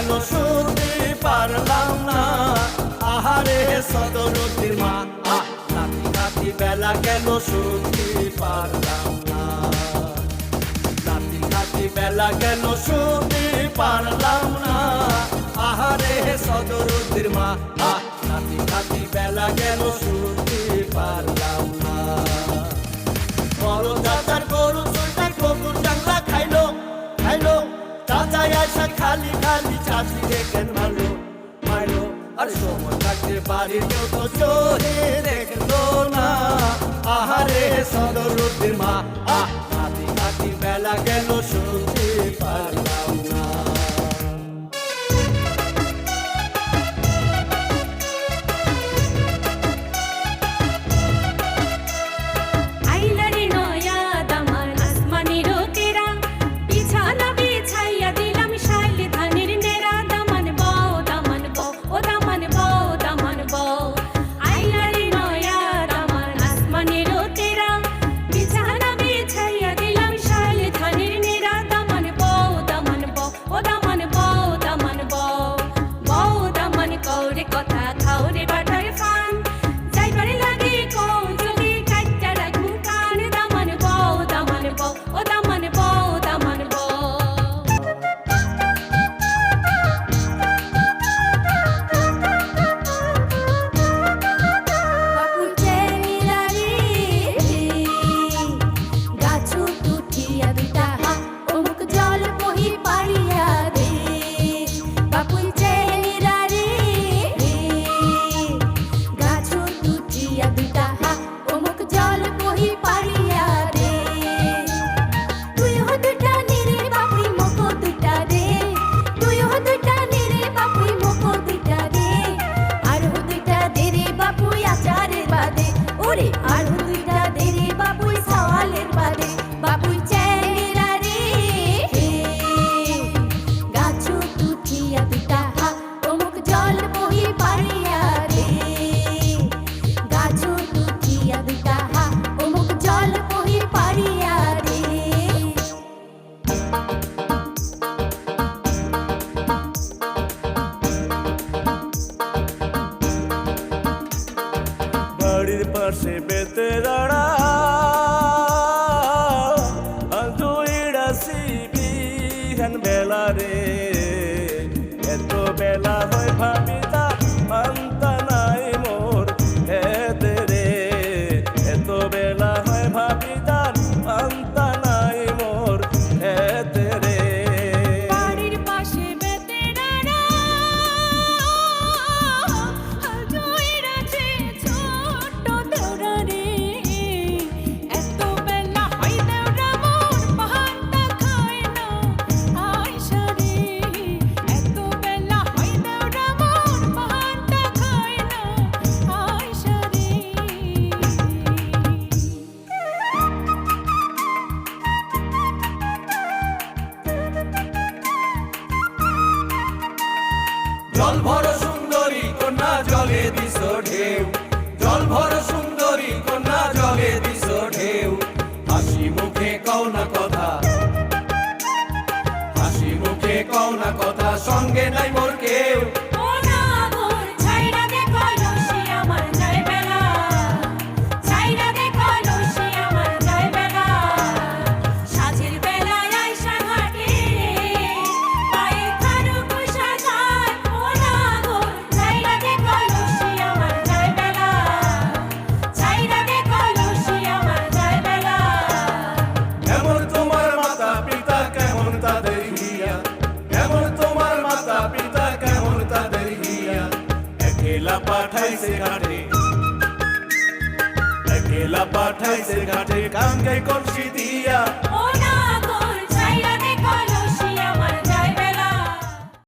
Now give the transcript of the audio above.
কেন শুনতে পারলাম না? আহারে সদরতির মা। রাতি রাতি বেলা কেন শুনতে পারলাম না? রাতি রাতি বেলা কেন শুনতে পারলাম না? আহারে সদরতির মা। রাতি রাতি বেলা কেন শুনতে পারলাম না? বড় দাতার খালি খালি চাষি দেখেন ভালো ভালো। আর সময় থাকতে বাড়ির কেউ তো চোরে দেখল না। আহারে, সদর মা everybody. যেতে দাঁড়া। দুইড়া সিবি হেন বেলা রে। এত বেলা জল ভরো পাঠাইছে ঘাটে। একলা পাঠাইছে ঘাটে কাঙ্গাই কলসি দিয়া। ও